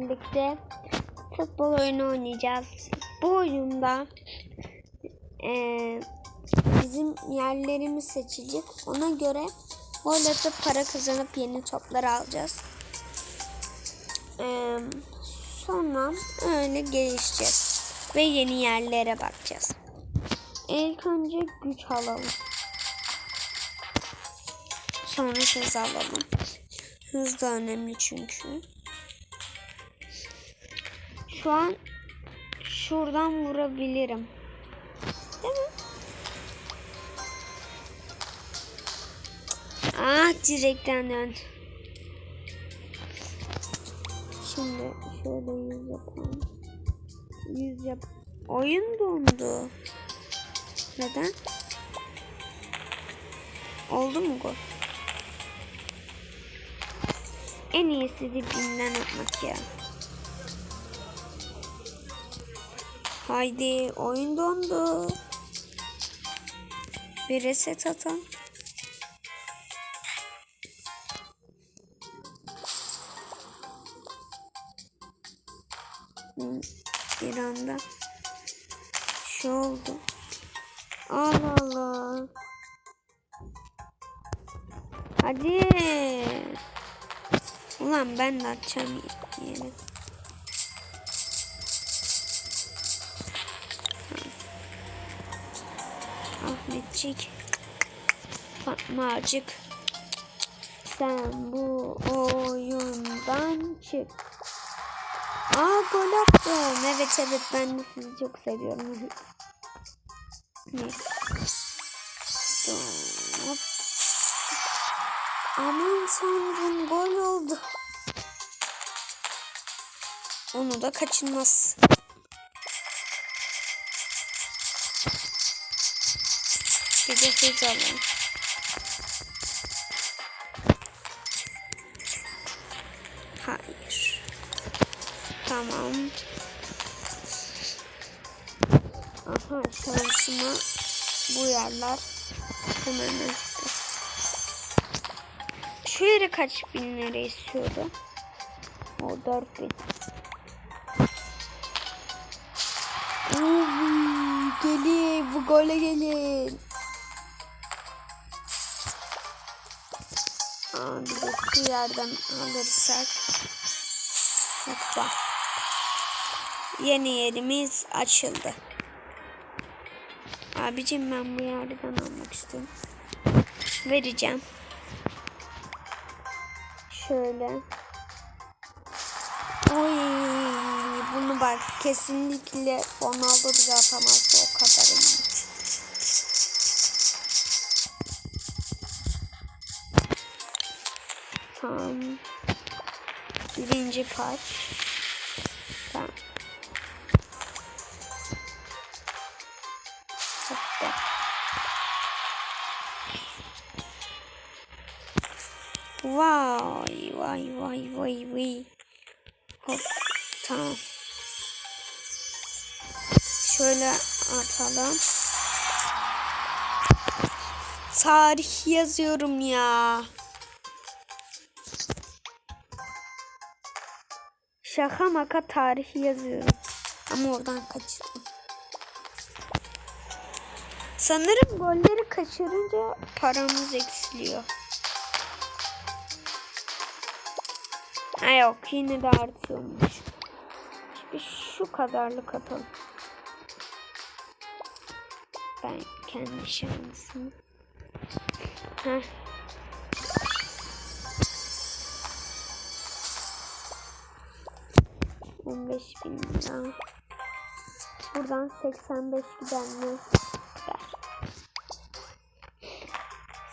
birlikte futbol oyunu oynayacağız. Bu oyunda eee, bizim yerlerimiz seçilecek. Ona göre gol atıp para kazanıp yeni toplar alacağız. Eee, sonra öyle gelişeceğiz. Ve yeni yerlere bakacağız. İlk önce güç alalım. Sonra hız alalım. Hız da önemli çünkü. Şu an şuradan vurabilirim. Değil mi? Ah direkten dön. Şimdi şöyle yüz yapalım. Yüz yap. Oyun dondu. Neden? Oldu mu gol? En iyisi dibinden atmak ya. Haydi oyun dondu. Bir reset. Hmm, Bir anda şu oldu. Allah Allah. Hadi. Ulan ben de atacağım yere. Ahmetcik. Fatmacık. Sen bu oyundan çık. Aa gol attım. Evet evet ben de sizi çok seviyorum. Neyse. Aman tanrım gol oldu. Onu da kaçınmaz. Hız alalım. Hayır. Tamam. Aha şansıma bu yerler hemen açtı. Şu yere kaç bin lira istiyordu? O 4 bin. Gelin bu gole gelin. Bir yerden alırsak. Hoppa. Yeni yerimiz açıldı. Abicim ben bu yerden almak istiyorum. Vereceğim. Şöyle. Oy, bunu bak kesinlikle Ronaldo bile atamazdı o kadar. Tamam. Birinci part. Tamam. Vay vay vay vay vay. Hop tamam. Şöyle atalım. Tarih yazıyorum ya. Şaka maka tarihi yazıyorum. Ama oradan kaçırdım. Sanırım golleri kaçırınca paramız eksiliyor. Ha yok yine de artıyormuş. Şimdi şu kadarlık atalım. Ben kendi şansımı. Heh. On beş bin lira. Buradan 85 gider mi? Gider.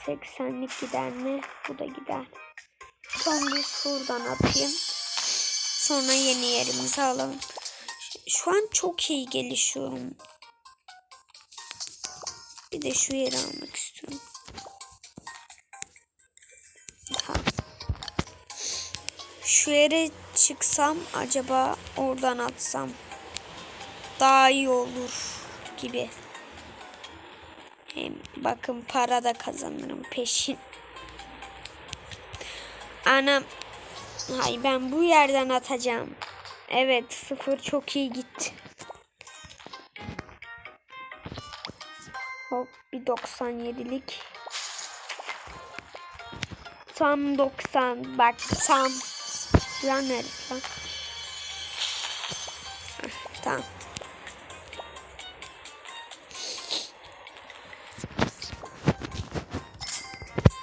80'lik gider mi? Bu da gider. Son bir şuradan atayım. Sonra yeni yerimizi alalım. Şu an çok iyi gelişiyorum. Bir de şu yeri almak istiyorum. Şu yere çıksam acaba oradan atsam daha iyi olur gibi. Hem bakın para da kazanırım peşin. Anam. Hay ben bu yerden atacağım. Evet sıfır çok iyi gitti. Hop bir 97'lik. Tam 90 bak tam. Ya neresi lan? Tamam.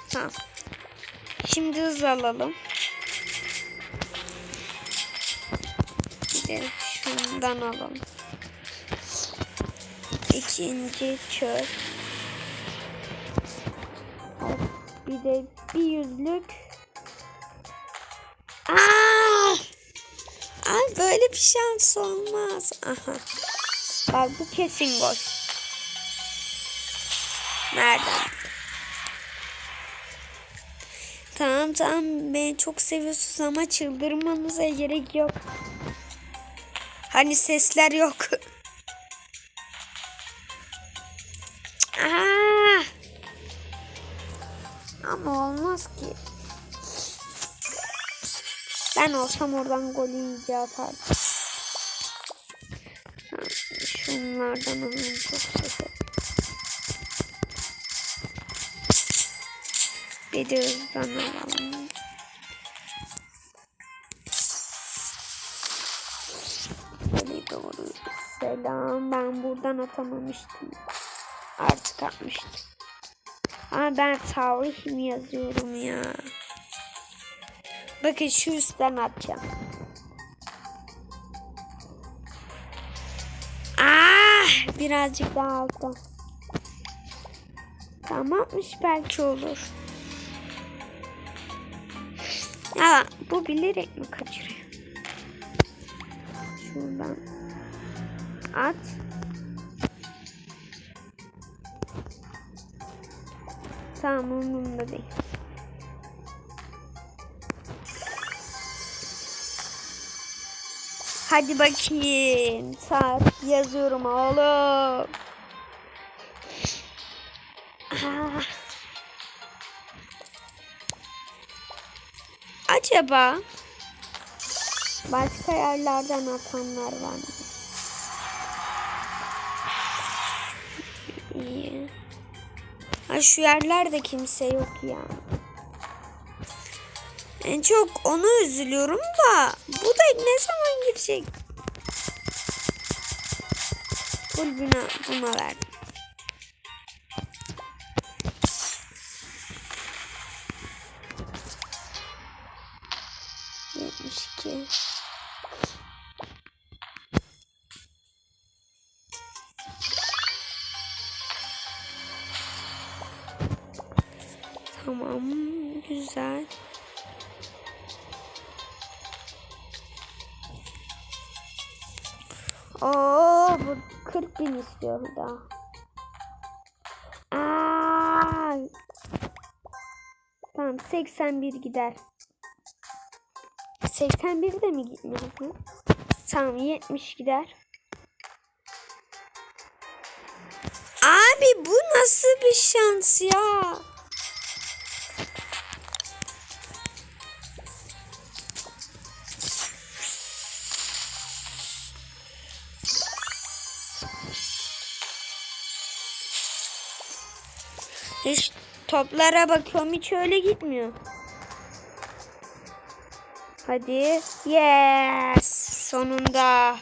Tamam. Şimdi hız alalım. Bir de şundan alalım. İkinci. Hop, Bir de bir yüzlük. Ay böyle bir şans olmaz. Aha. Bak bu kesin gol. Nereden? Tamam tamam beni çok seviyorsunuz ama çıldırmanıza gerek yok. Hani sesler yok. Ben olsam oradan golü iyice atardım. Şunlardan alalım çok ses. Bir de hızdan alalım. Böyle doğru. Selam. Ben buradan atamamıştım. Artık atmıştım. Ama ben tarih mi yazıyorum ya? Bakın şu üstten atacağım. Ah, birazcık daha alttan. Tamammış belki olur. Ya bu bilerek mi kaçırıyor? Şuradan at. Tamam umurumda değil. Hadi bakayım. Saat yazıyorum oğlum. Ah. Acaba başka yerlerden atanlar var mı? İyi. Ha, şu yerlerde kimse yok ya. En çok onu üzülüyorum da bu da ne girecek? Full buna, buna. Oo, bu 40 bin istiyor bir daha. Aa, tamam 81 gider. 81 de mi gitmez mi? Tamam 70 gider. Abi bu nasıl bir şans ya? Toplara bakıyorum hiç öyle gitmiyor. Hadi. Yes. Sonunda.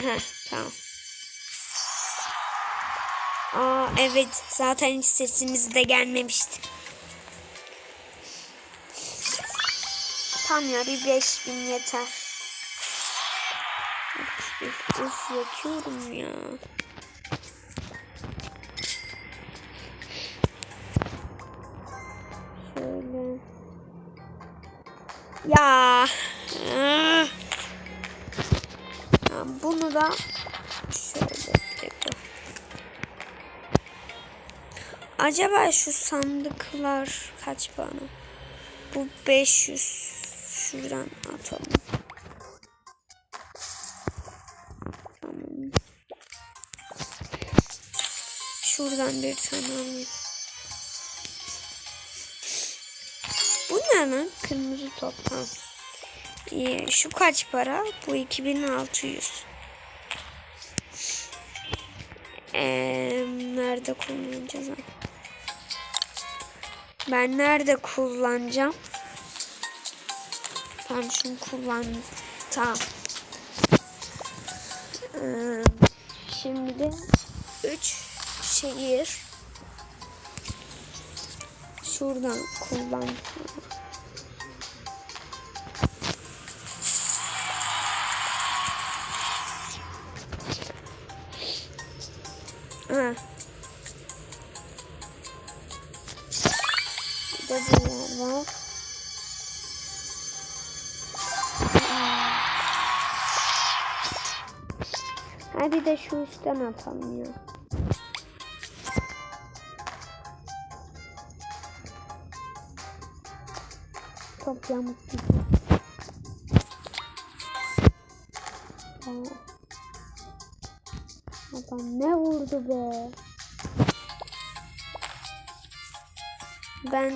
Heh, tamam. Aa evet zaten hiç sesimiz de gelmemişti. Tam ya bir 5000 yeter. Üf yakıyorum ya. Şöyle. Ya. Ya bunu da şöyle yapalım. Acaba şu sandıklar kaç bana? Bu 500. Şuradan atalım. Şuradan bir alayım. ne lan? Kırmızı top. Tamam. İyi. Şu kaç para? Bu 2600. Ee, nerede kullanacağız? Ben nerede kullanacağım? Tamam şunu kullan. Tamam. Ee, şimdi de 3 şehir. Şuradan kullan. Ha. Bir de bu yer var. Ha de şu üstten atalım ya. Top yamuk gidiyor. Aa. Adam ne vurdu be? Ben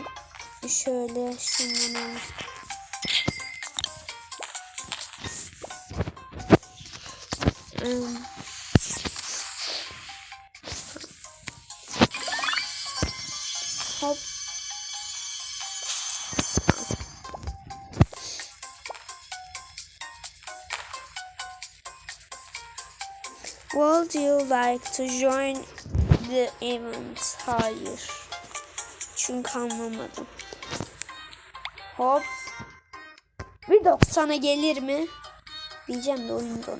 şöyle şundan like to join the event? Hayır. Çünkü anlamadım. Hop. Bir 90'a gelir mi? Diyeceğim de oyun donu.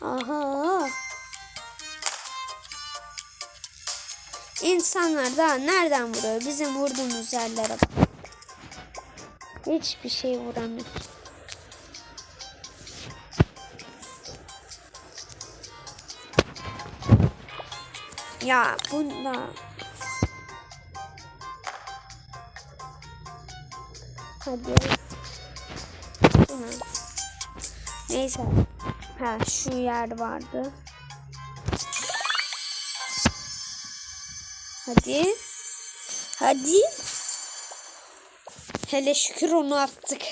Aha. İnsanlar daha nereden vuruyor? Bizim vurduğumuz yerlere bak. Hiçbir şey vuramıyor. Ya bunda Hadi. Neyse. Ha şu yer vardı. Hadi. Hadi. Hele şükür onu attık.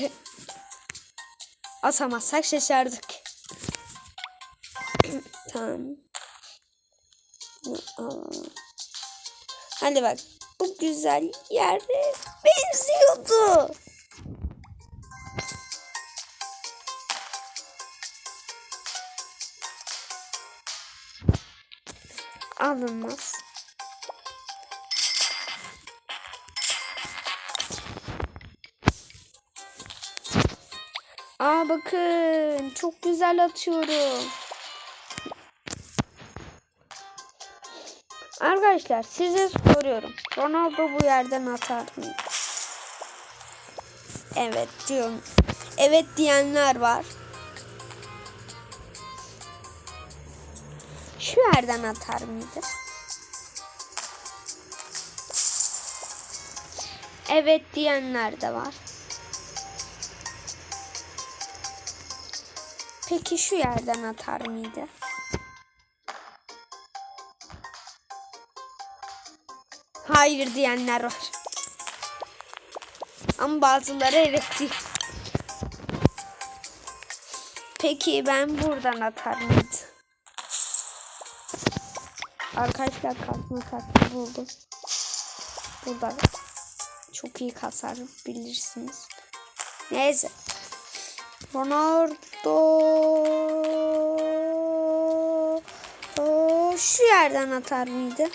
Atamazsak şaşardık. tamam. Hadi bak. Bu güzel yere benziyordu. Alınmaz. Aa bakın çok güzel atıyorum. Arkadaşlar size soruyorum. Ronaldo bu yerden atar mı? Evet diyorum. Evet diyenler var. Şu yerden atar mıydı? Evet diyenler de var. Peki şu yerden atar mıydı? Hayır diyenler var. Ama bazıları evet diyor. Peki ben buradan atar mıydı? Arkadaşlar kasma taktiği buldum. Burada çok iyi kasarım bilirsiniz. Neyse. Ronaldo şu yerden atar mıydı?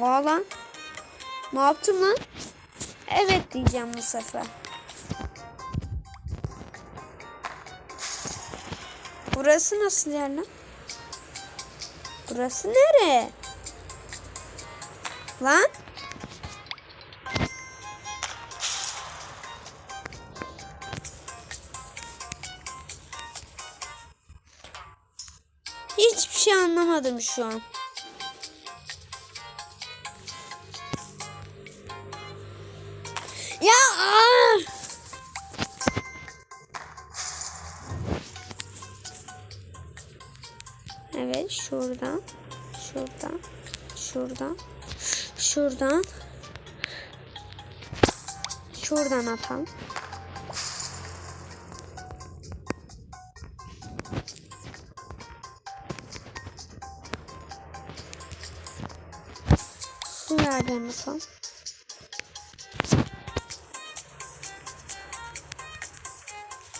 Oha lan. Ne yaptım lan? Evet diyeceğim bu sefer. Burası nasıl yer lan? Burası nere? Lan? Hiçbir şey anlamadım şu an. Şuradan şuradan şuradan atalım. Şu yerden atalım.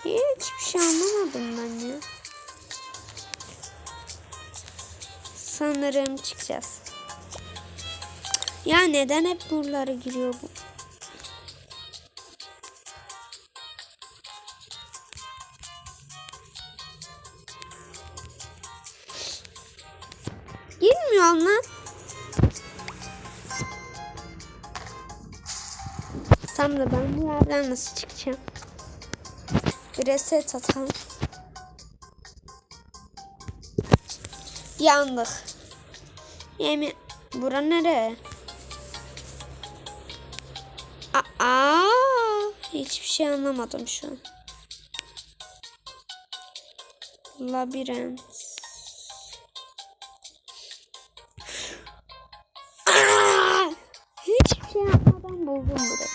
Hiçbir şey anlamadım ben ya. Sanırım çıkacağız. Ya neden hep buralara giriyor bu? Girmiyor lan. Tam da ben bu yerden nasıl çıkacağım? Bir reset atalım. Yandık. Yemin... Bura nere? Aa, hiçbir şey anlamadım şu an. Labirent. Hiçbir şey yapmadan buldum burayı.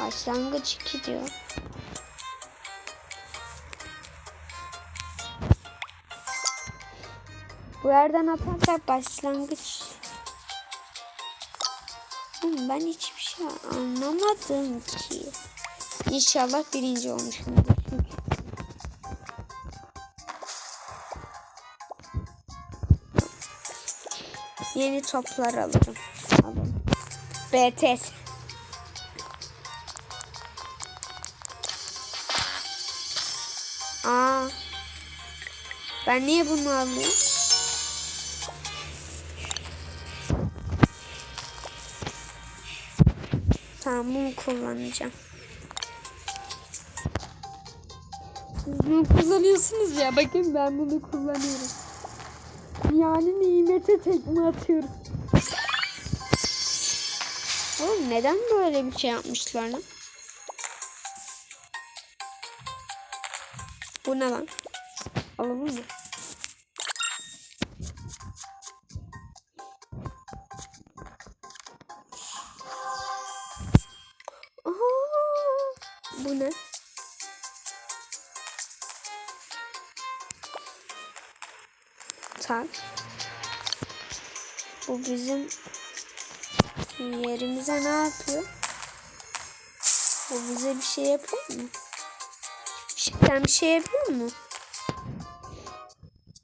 Başlangıç 2 diyor. Bu yerden atarsak başlangıç. Oğlum ben hiçbir şey anlamadım ki. İnşallah birinci olmuşumdur. Yeni toplar alırım. Alırım. BTS. Aa. Ben niye bunu alıyorum? Tamam bunu kullanacağım. Siz bunu kullanıyorsunuz ya. Bakın ben bunu kullanıyorum. Yani nimete tekme atıyorum. Oğlum neden böyle bir şey yapmışlar lan? Bu ne lan? Alalım mı? Tak. Bu bizim yerimize ne yapıyor? Bu bize bir şey yapıyor mu? Bir şey, sen bir şey yapıyor mu?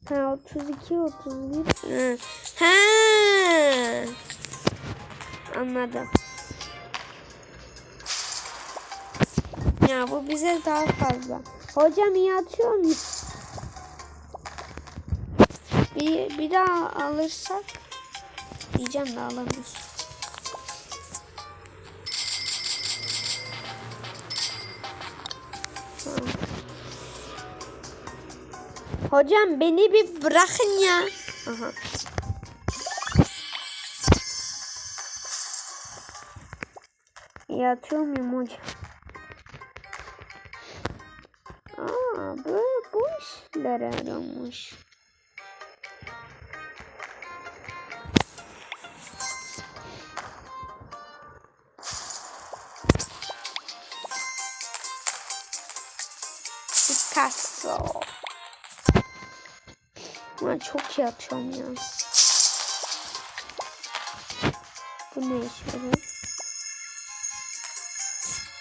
Ha 32 31. Ha. ha. Anladım. Ya bu bize daha fazla. Hocam iyi atıyor mu? Bir, bir daha alırsak diyeceğim de alamıyoruz. Hocam beni bir bırakın ya. Aha. Yatıyor muyum hocam? Aa, böyle bu işler aramış. Picasso. Ben çok iyi atıyorum ya. Bu ne iş böyle?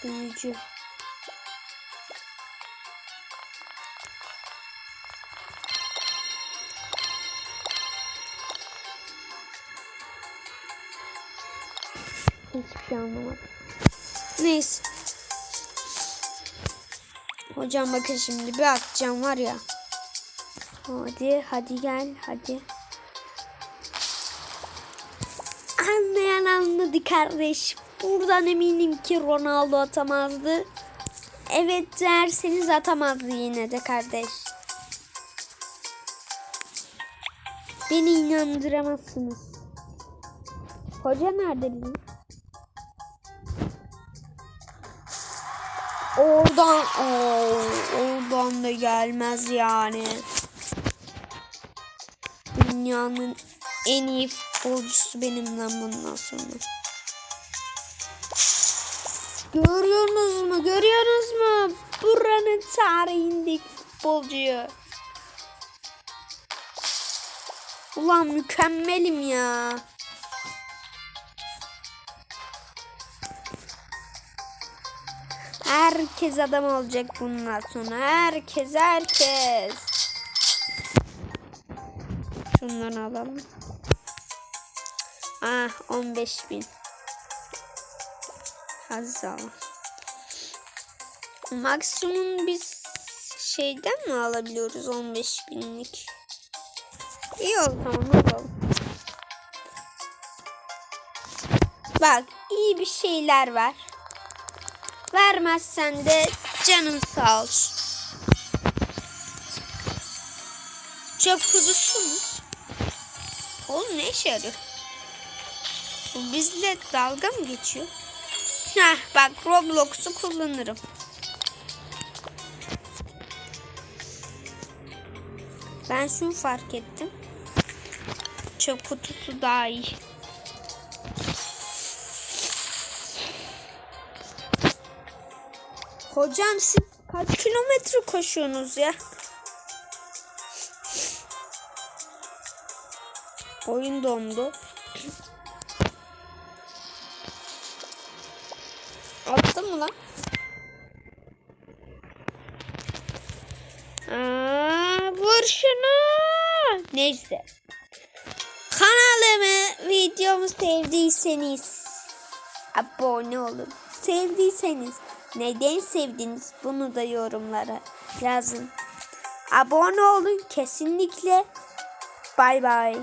Büyücü. Hiçbir şey anlamadım. Neyse. Hocam bakın şimdi bir atacağım var ya. Hadi hadi gel hadi. Anlayan anladı kardeş. Buradan eminim ki Ronaldo atamazdı. Evet derseniz atamazdı yine de kardeş. Beni inandıramazsınız. Hoca nerede bizim? Oradan oo, oradan da gelmez yani. Dünyanın en iyi futbolcusu benim lan bundan sonra. Görüyorsunuz mu? Görüyorsunuz mu? Buranın tarihindeki futbolcuyu. Ulan mükemmelim ya. Herkes adam olacak bundan sonra. Herkes herkes. Şundan alalım. Ah 15 bin. Hazal. Maksimum biz şeyden mi alabiliyoruz 15 binlik? İyi o zaman alalım. Bak iyi bir şeyler var. Vermezsen de canın sağ olsun. Çöp kutusu mu? Oğlum ne işe yarıyor? Bu bizle dalga mı geçiyor? Heh, bak Roblox'u kullanırım. Ben şunu fark ettim. Çöp kutusu daha iyi. Hocam siz kaç kilometre koşuyorsunuz ya? Oyun dondu. Attın mı lan? Aa, vur şunu. Neyse. Kanalımı, videomu sevdiyseniz abone olun. Sevdiyseniz neden sevdiniz bunu da yorumlara yazın. Abone olun kesinlikle. Bay bay.